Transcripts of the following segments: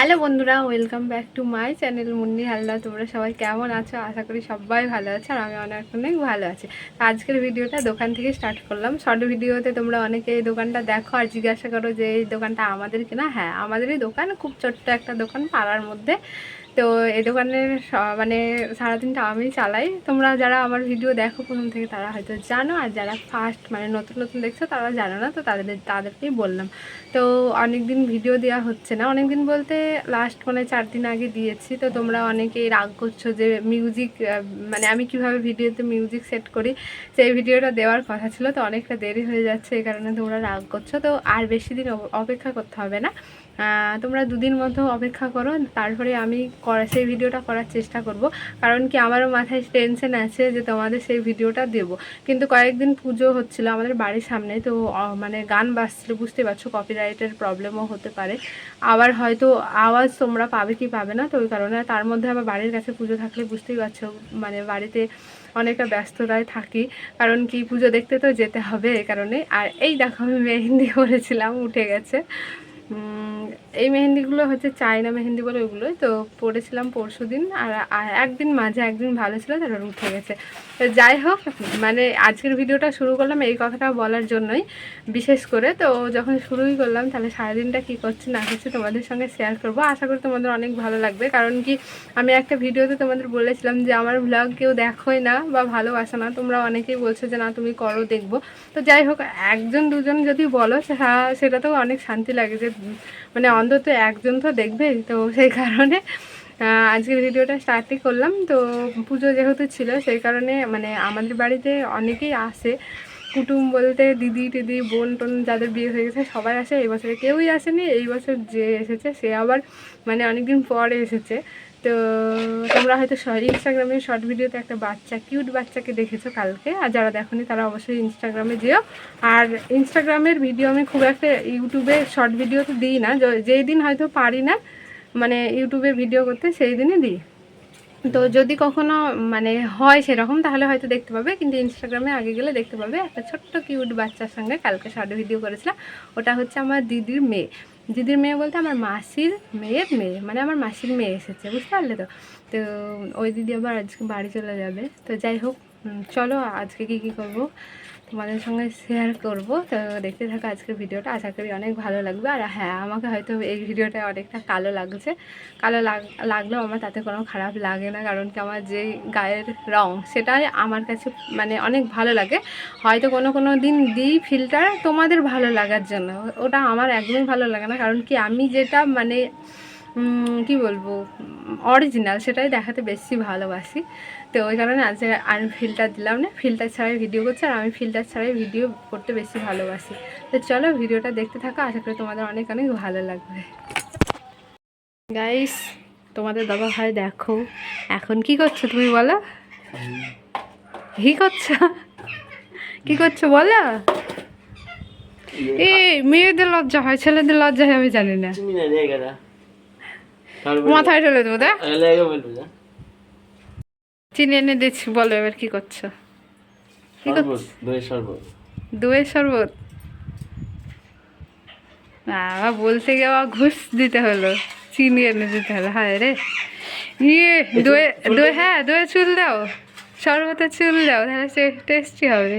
Hello বন্ধুরা welcome back to my channel Munni Haldar তোমরা সবাই কেমন আছো? আশা করি সবাই ভালো আছে আর আমি অনেক অনেক ভালো আছি। আজকের ভিডিওটা দোকান থেকে স্টার্ট করলাম। শর্ট ভিডিওতে তোমরা অনেকে এই দোকানটা দেখো আর জিজ্ঞাসা করো যে এই দোকানটা আমাদের কিনা? হ্যাঁ আমাদেরই দোকান। খুব ছোট্ট একটা দোকান পাড়ার মধ্যে। তো এই দোকানের মানে সারাদিনটা আমি চালাই। তোমরা যারা আমার ভিডিও দেখো প্রথম থেকে, তারা হয়তো জানো। আর যারা ফার্স্ট মানে নতুন নতুন দেখছ, তারা জানো না। তো তাদের, তাদেরকেই বললাম। তো অনেক দিন ভিডিও দেওয়া হচ্ছে না। অনেক দিন বলতে লাস্ট মানে চার দিন আগে দিয়েছি। তো তোমরা অনেকেই রাগ করছ যে মিউজিক মানে আমি কীভাবে ভিডিওতে মিউজিক সেট করি? সেই ভিডিওটা দেওয়ার কথা ছিল। তো অনেকটা দেরি হয়ে যাচ্ছে, এই কারণে তোমরা রাগ করছ। তো আর বেশি দিন অপেক্ষা করতে হবে না। তোমরা দুদিন মতো অপেক্ষা করো, তারপরে আমি করা, সেই ভিডিওটা করার চেষ্টা করব। কারণ কি, আমারও মাথায় টেনশন আছে যে তোমাদের সেই ভিডিওটা দেবো। কিন্তু কয়েকদিন পুজো হচ্ছিল আমাদের বাড়ির সামনে, তো মানে গান বাজছিল বুঝতে পারছ কপিরাইটের প্রবলেমও হতে পারে। আবার হয়তো আওয়াজ তোমরা পাবে কি পাবে না, তো ওই কারণে তার মধ্যে আবার বাড়ির কাছে পুজো থাকলে বুঝতেই পারছ মানে বাড়িতে অনেকটা ব্যস্ততায় থাকি। কারণ কি, পুজো দেখতে তো যেতে হবে এই কারণে। আর এই দেখো, আমি মেহেন্দি করেছিলাম, উঠে গেছে। and এই মেহেন্দিগুলো হচ্ছে চায়না মেহেন্দি বলে ওইগুলোই, তো পড়েছিলাম পরশু দিন আর একদিন মাঝে একদিন ভালো ছিল, তারপর উঠে গেছে। তো যাই হোক মানে আজকের ভিডিওটা শুরু করলাম এই কথাটা বলার জন্যই, বিশেষ করে তো যখন শুরুই করলাম, তাহলে সারাদিনটা কী করছি না করছি তোমাদের সঙ্গে শেয়ার করব। আশা করি তোমাদের অনেক ভালো লাগবে, কারণ কি আমি একটা ভিডিওতে তোমাদের বলেছিলাম যে আমার ভ্লগ কেউ দেখোই না বা ভালোবাসে না, তোমরা অনেকেই বলছো যে না, তুমি করো, দেখব। তো যাই হোক, একজন দুজন যদি বলো, সে- সেটাতেও অনেক শান্তি লাগে যে মানে অন্তত একজন তো দেখবে তো সেই কারণে আজকে আজকের ভিডিওটা স্টার্টই করলাম। তো পুজো যেহেতু ছিল, সেই কারণে মানে আমাদের বাড়িতে অনেকেই আসে। কুটুম বলতে দিদি, টিদি, বোন টোন যাদের বিয়ে হয়ে গেছে সবাই আসে, এই বছরে কেউই আসেনি, এই বছর যে এসেছে সে আবার মানে অনেকদিন পরে এসেছে। তো তোমরা হয়তো ইনস্টাগ্রামে শর্ট ভিডিওতে একটা বাচ্চা কিউট বাচ্চাকে দেখেছ কালকে, আর যারা দেখোনি তারা অবশ্যই ইনস্টাগ্রামে যেও। আর ইনস্টাগ্রামের ভিডিও আমি খুব একটা ইউটিউবে শর্ট ভিডিও তো দিই না যেই দিন হয়তো পারি না মানে ইউটিউবে ভিডিও করতে, সেই দিনই দিই। তো যদি কখনো মানে হয় সেরকম, তাহলে হয়তো দেখতে পাবে। কিন্তু ইনস্টাগ্রামে আগে গেলে দেখতে পাবে, একটা ছোট্ট কিউট বাচ্চার সঙ্গে কালকে শর্ট ভিডিও করেছিলাম। ওটা হচ্ছে আমার দিদির মেয়ে। দিদির মেয়ে বলতে আমার মাসির মেয়ের মেয়ে মানে আমার মাসির মেয়ে এসেছে, বুঝতে পারলে তো? তো ওই দিদি আবার আজকে বাড়ি চলে যাবে। তো যাই হোক চলো আজকে কী কী করব? তোমাদের সঙ্গে শেয়ার করব। তো দেখতে থাকো আজকের ভিডিওটা। আশা করি অনেক ভালো লাগবে। আর হ্যাঁ আমাকে হয়তো এই ভিডিওটা অনেকটা কালো লাগছে। কালো লাগ, লাগলেও আমার তাতে কোনো খারাপ লাগে না। কারণ কি আমার যে গায়ের রং, সেটাই আমার কাছে মানে অনেক ভালো লাগে। হয়তো কোনো কোনো দিন দিই ফিল্টার তোমাদের ভালো লাগার জন্য। ওটা আমার একদমই ভালো লাগে না। কারণ কি আমি যেটা মানে কি বলব? অরিজিনাল সেটাই দেখাতে বেশি ভালোবাসি। তো ওই কারণে আজকে আমি ফিল্টার দিলাম না। ফিল্টার ছাড়াই ভিডিও করছি আর আমি ফিল্টার ছাড়াই ভিডিও করতে বেশি ভালোবাসি। তো চলো ভিডিওটা দেখতে থাকো। আশা করি তোমাদের অনেক অনেক ভালো লাগবে। গাইস তোমাদের দাদা ভাই দেখো। এখন কি করছ তুমি বলো? কি করছ? কি করছ বলো? এই মেয়েদের লজ্জা হয় ছেলেদের লজ্জা হয় আমি জানি না। মাথায় ঢেলে দেবো দা জায়গা বলব না চিনি এনে দিচ্ছি বলো এবার কি করছ? কি শরবত করছ? দই শরবত। দইয়ের শরবত? বাবা বলতে গিয়ে আবার ঘুষ দিতে হলো। চিনি এনে দিতে হলো হায় রে। ইয়ে দই দই হ্যাঁ দই চুল দাও। শরবতে চুল দাও তাহলে সে টেস্টি হবে।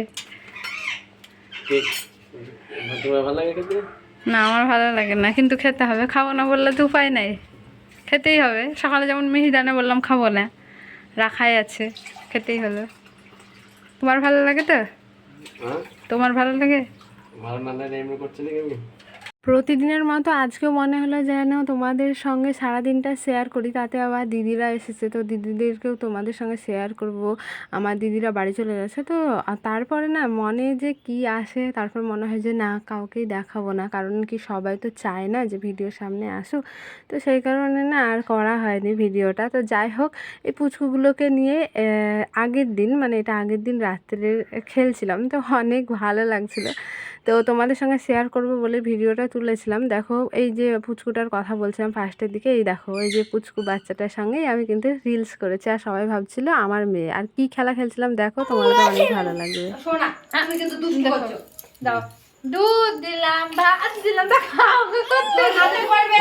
না আমার ভালো লাগে না কিন্তু খেতে হবে। খাব না বললে তো উপায় নাই। খেতেই হবে। সকালে যেমন মিহিদানা বললাম খাব না রাখাই আছে খেতেই হলো। তোমার ভালো লাগে তো? হ্যাঁ? তোমার ভালো লাগে? ভালো না এমনি করছি নাকি? আমি প্রতিদিনের মতো আজকেও মনে হলো যেন তোমাদের সঙ্গে সারাদিনটা শেয়ার করি। তাতে আবার দিদিরা এসেছে, তো দিদিদেরকেও তোমাদের সঙ্গে শেয়ার করব। আমার দিদিরা বাড়ি চলে যাচ্ছে, তো তারপরে না মনে যে কি আসে, তারপর মনে হয় যে না, কাউকেই দেখাবো না। কারণ কি সবাই তো চায় না যে ভিডিও সামনে আসুক। তো সেই কারণে না আর করা হয়নি ভিডিওটা। তো যাই হোক, এই পুচকুগুলোকে নিয়ে আগের দিন মানে এটা আগের দিন রাত্রে খেলছিলাম, তো অনেক ভালো লাগছিল। তো তোমাদের সঙ্গে শেয়ার করব বলে ভিডিওটা তুলেছিলাম। দেখো এই যে পুচকুটার কথা বলছিলাম ফার্স্টের দিকে এই দেখো এই যে পুচকু বাচ্চাটার সঙ্গেই আমি কিন্তু রিলস করেছি। আর সবাই ভাবছিল আমার মেয়ে। আর কি খেলা খেলছিলাম দেখো তোমাদের অনেক ভালো লাগবে। শোনা তুমি কিন্তু দুষ্টু করছ দাও। দুধ দিলাম ভাত দিলাম তা খাও গো করতে হাতে করবে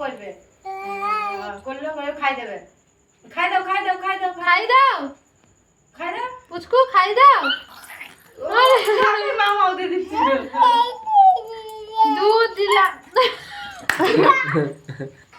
করবে। হ্যাঁ, করলে করে খাই দেবে। খাই দাও খাই দাও খাই দাও। খাই দাও। খাই দাও। পুচকু খাই দাও। দুধ দিলাম